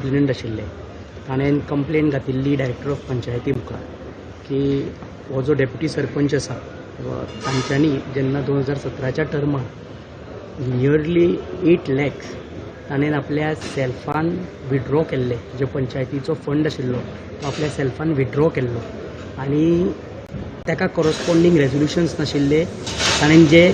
President आशिल्ले ताणें complain घातिल्ली डायरेक्टर ऑफ पंचायती मुखार की हो जो डेप्युटी सरपंच आसा तांच्यांनी जेन्ना दोन हजार सतराच्या टर्मान नियरली एट लॅक्स ताणें आपल्या सेल्फान विड्रॉ केल्ले जो पंचायतीचो फंड आशिल्लो तो आपल्या सेल्फान विड्रॉ केल्लो आनी ताका कॉरस्पॉन्डींग रेजोल्युशन्स नाशिल्ले. ताणें जे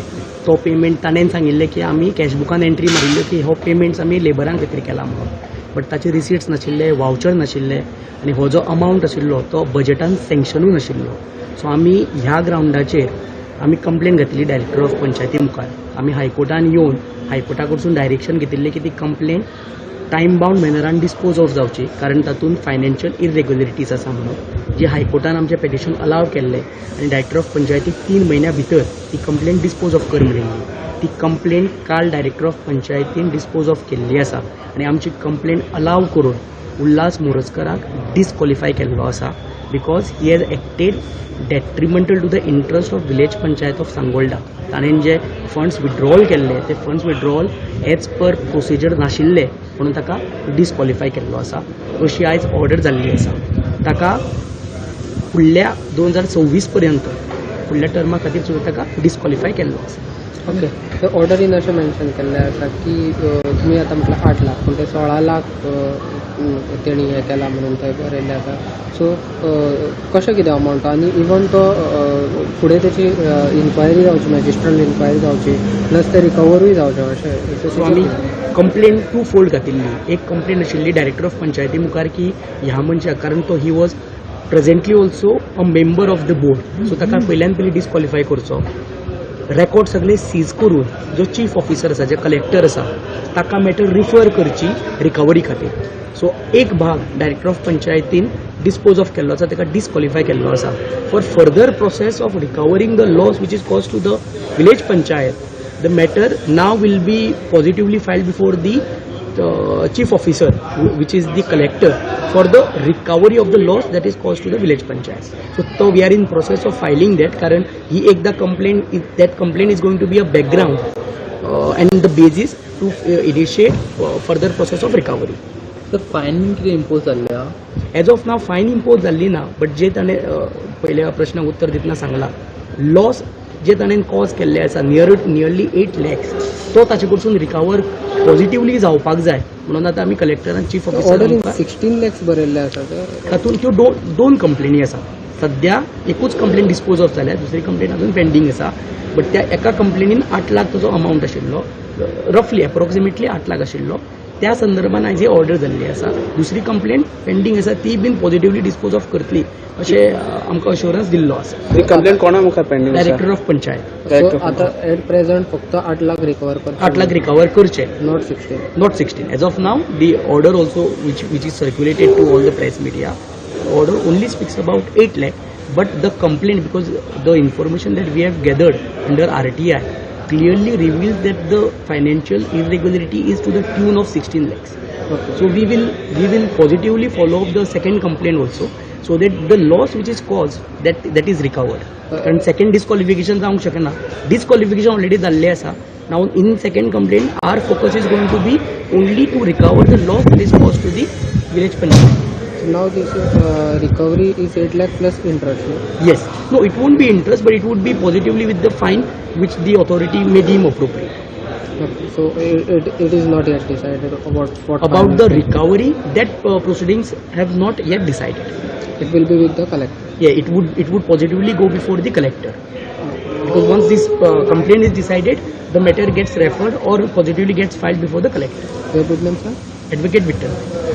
तो पेमेंट ताणेन सांगिल्लें की आमी कॅशबुकान एंट्री मारिल्ल्यो की हो पेमेंट्स आमी लेबरां खातीर केला म्हणून. बट ताचे रिसिट्स नाशिल्ले वावचर नाशिल्ले आनी हो जो अमावंट आशिल्लो तो बजेटान सँक्शनूय नाशिल्लो. सो आमी ह्या ग्रावंडाचेर आमी कंप्लेन घातली डायरेक्टर ऑफ पंचायती मुखार. आमी हायकोर्टान येवन हायकोर्टा कडसून डायरेक्शन घेतिल्लें की ती कंप्लेन टायम बाउंड मॅनरान डिस्पोज ऑफ जावची कारण तातूंत फायनान्शियल इरेग्युलरिटीज आसा म्हणून जी हायकोर्टान आमचें पेटिशन अलाव केल्लें आनी डायरेक्टर ऑफ पंचायतीक तीन म्हयन्या भितर ती कंप्लेन डिस्पोज ऑफ कर म्हणिल्ली ती कंप्लेन काल डायरेक्टर ऑफ पंचायतीन डिस्पोज ऑफ केल्ली आसा आनी आमची कंप्लेन अलाव करून उल्हास मोरजकराक डिस्कॉलिफाय केल्लो आसा because he has acted detrimental to the interest of village panchayat of Sangolda ताणें जे फंड्स विड्रॉल केल्ले ते funds withdrawal as per procedure नाशिल्ले म्हणून ताका डिस्कॉलिफाय केल्लो आसा. अशी आयज ऑर्डर जाल्ली आसा. ताका फुडल्या दोन हजार सव्वीस पर्यंत फुडल्या टर्मा खातीर सुद्दां ताका डिस्कॉलिफाय केल्लो आसा. ओके. तर ऑर्डरीन अशें मेन्शन केल्लें आसा की तुमी आतां म्हटल्यार आठ लाख पूण ते सोळा लाख तेणी हें केला म्हणून थंय बरयल्लें आसा. सो कशें कितें अमावंट आनी इवन तो पुढे फुडें तेची इन्क्वायरी जावची मॅजिस्ट्रल इन्क्वायरी जावची प्लस ते रिकवरूय जावचे अशें सो आमी कंप्लेन टू फोल्ड घातिल्ली एक कंप्लेन आशिल्ली डायरेक्टर ऑफ पंचायती मुखार की ह्या मनशाक कारण तो he was presently also a member of the board so ताका पयल्यान पयली डिस्कॉलिफाय करचो. रेकॉर्ड सगळे सीज करून जो चीफ ऑफिसर आसा जे कलेक्टर आसा ताका मॅटर रिफर करची रिकवरी खातीर. सो एक भाग डायरेक्टर ऑफ पंचायतीन डिस्पोज ऑफ केल्लो आसा ताका डिस्कॉलिफाय केल्लो आसा for further process of recovering the loss which is cause to the village panchayat the matter now will be positively file before the the uh, chief officer wh- which is the collector for the recovery of the loss that is caused to the village panchayat so so we are in process of filing that कारण ही एकदा complaint is- that complaint is going to be a background uh, and the basis to uh, initiate uh, further process of recovery तर fine कितें impose जाल्लें आहा as of now fine impose जाल्ली ना but जे ताणें अ, पयल्या प्रश्नाक उत्तर दितना सांगला लॉस जे ताणें कॉज केल्ले आसा नियर नियरली एट लॅक्स तो ताचे कडसून रिकवर पॉझिटिवली जावपाक जाय. म्हणून आतां आमी कलेक्टरान चीफ ऑफिसर सिक्स्टीन लॅक्स बरयल्ले आसा तातूंत त्यो दोन दोन कंप्लेनी आसा. सध्या एकूच कंप्लेन डिस्पोज ऑफ जाल्या दुसरी कंप्लेन अजून पेंडींग आसा बट त्या एका कंप्लेनीन आठ लाख ताजो अमावंट आशिल्लो. रफली अप्रॉक्सिमेटली आठ लाख आशिल्लो. त्या संदर्भात जी ऑर्डर जाल्ली आता दुसरी कंप्लेंट पेंडिंग आता ती बीन पॉझिटिव्हली डिस्पोज ऑफ करतली असे आमका अशुरन्स दिल्लो कंप्लेंट कोणा डायरेक्टर ऑफ पंचायत आता एट प्रेझेंट फक्त आठ लाख रिकवर आठ लाख रिकवर करचे. Not sixteen not sixteen as of now the order also which which is circulated to all the press media order only speaks about eight lakh but the complaint because the information that we have gathered under R T I clearly reveals that the financial irregularity is to the tune of 16 lakhs. Okay So we will we will positively follow up the second complaint also, so that the loss which is caused that that is recovered. कारण second disqualification जावंक शकना disqualification already जाल्लें आसा now in second complaint our focus is going to be only to recover the loss that is cause to the village panchayat now this uh, recovery is 8 lakh plus interest. No? Yes. No, it won't be interest, but it would be positively with the fine which the authority may deem appropriate. Okay. So it, it, it is not yet decided about what about the recovery that uh, proceedings have not yet decided. It will be with the collector. Yeah, it would it would positively go before the collector because once this uh, complaint is decided, the matter gets referred or positively gets filed before the collector. Your good name, sir? Advocate Vittal.